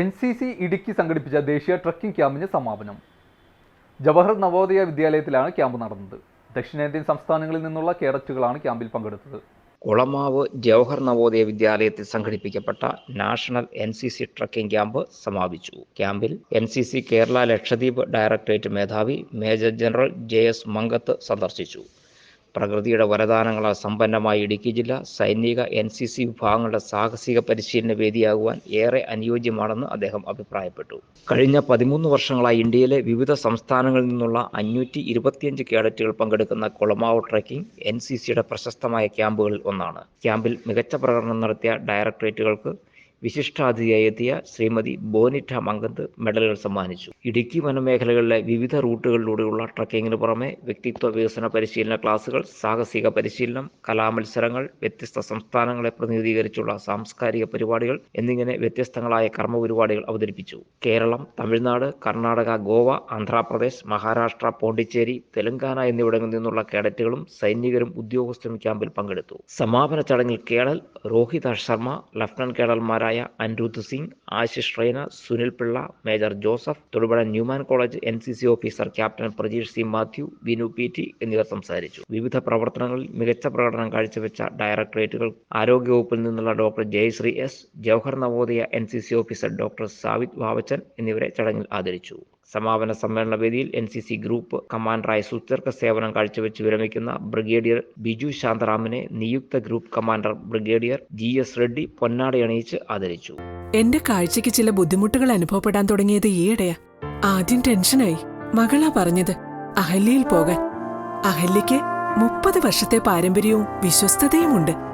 N C C Idukki സംഘടിപ്പിച്ച ദേശീയ trekking ക്യാമ്പിന് സമാപനം. ജവഹർ നവോദയ വിദ്യാലയത്തിലാണ് ക്യാമ്പ് നടന്നത്. ദക്ഷിണേന്ത്യൻ സംസ്ഥാനങ്ങളിൽ നിന്നുള്ള കേഡറ്റുകളാണ് ക്യാമ്പിൽ പങ്കെടുത്തത്. കുളമാവ് ജവഹർ നവോദയ വിദ്യാലയത്തിൽ സംഘടിപ്പിക്കപ്പെട്ട national N C C trekking camp സമാപിച്ചു. ക്യാമ്പിൽ N C C Kerala Lakshadweep directorate മേധാവി major general J S Mankath സന്ദർശിച്ചു. പ്രകൃതിയുടെ വരദാനങ്ങളാൽ സമ്പന്നമായ ഇടുക്കി ജില്ല സൈനിക എൻ സി സി വിഭാഗങ്ങളുടെ സാഹസിക പരിശീലന വേദിയാകുവാൻ ഏറെ അനുയോജ്യമാണെന്ന് അദ്ദേഹം അഭിപ്രായപ്പെട്ടു. കഴിഞ്ഞ പതിമൂന്ന് വർഷങ്ങളായി ഇന്ത്യയിലെ വിവിധ സംസ്ഥാനങ്ങളിൽ നിന്നുള്ള അഞ്ഞൂറ്റി ഇരുപത്തിയഞ്ച് കേഡറ്റുകൾ പങ്കെടുക്കുന്ന കുളമാവ് ട്രക്കിംഗ് എൻ സി സിയുടെ പ്രശസ്തമായ ക്യാമ്പുകളിൽ ഒന്നാണ്. ക്യാമ്പിൽ മികച്ച പ്രകടനം നടത്തിയ ഡയറക്ടറേറ്റുകൾക്ക് വിശിഷ്ടാതിഥിയായി എത്തിയ ശ്രീമതി ബോനിറ്റ മങ്കത്ത് മെഡലുകൾ സമ്മാനിച്ചു. ഇടുക്കി വനമേഖലകളിലെ വിവിധ റൂട്ടുകളിലൂടെയുള്ള ട്രക്കിങ്ങിന് പുറമെ വ്യക്തിത്വ വികസന പരിശീലന ക്ലാസുകൾ സാഹസിക പരിശീലനം കലാമത്സരങ്ങൾ വ്യത്യസ്ത സംസ്ഥാനങ്ങളെ പ്രതിനിധീകരിച്ചുള്ള സാംസ്കാരിക പരിപാടികൾ എന്നിങ്ങനെ വ്യത്യസ്തങ്ങളായ കർമ്മ പരിപാടികൾ അവതരിപ്പിച്ചു. കേരളം തമിഴ്നാട് കർണാടക ഗോവ ആന്ധ്രാപ്രദേശ് മഹാരാഷ്ട്ര പോണ്ടിച്ചേരി തെലങ്കാന എന്നിവിടങ്ങളിൽ നിന്നുള്ള കേഡറ്റുകളും സൈനികരും ഉദ്യോഗസ്ഥരും ക്യാമ്പിൽ പങ്കെടുത്തു. സമാപന ചടങ്ങിൽ colonel Rohit Sharma lieutenant കേണൽമാരായ Anirudh Singh Ashish Raina Sunil Pillai major Joseph Thodupuzha Newman college N C C officer captain Prajeesh C Mathew Vinu P T എന്നിവർ സംസാരിച്ചു. വിവിധ പ്രവർത്തനങ്ങളിൽ മികച്ച പ്രകടനം കാഴ്ചവെച്ച ഡയറക്ടറേറ്റുകൾ ആരോഗ്യവകുപ്പിൽ നിന്നുള്ള doctor Jayasree S Jawahar Navodaya N C C officer doctor Savith Vavachan എന്നിവരെ ചടങ്ങിൽ ആദരിച്ചു. സമാപന സമ്മേളന വേദിയിൽ എൻ സി സി ഗ്രൂപ്പ് കമാൻഡറായി സുത്യർക്ക സേവനം കാഴ്ചവെച്ച് വിരമിക്കുന്ന ബ്രിഗേഡിയർ ബിജു ശാന്തറാമിനെ നിയുക്ത group commander brigadier G S Reddy പൊന്നാടയണിയിച്ച് ആദരിച്ചു. എന്റെ കാഴ്ചയ്ക്ക് ചില ബുദ്ധിമുട്ടുകൾ അനുഭവപ്പെടാൻ തുടങ്ങിയത് ഈയിടെയാ. ആദ്യം ടെൻഷനായി. മകളാ പറഞ്ഞത് അഹല്യയിൽ പോകാൻ. അഹല്യയ്ക്ക് മുപ്പത് വർഷത്തെ പാരമ്പര്യവും വിശ്വസ്തതയുമുണ്ട്.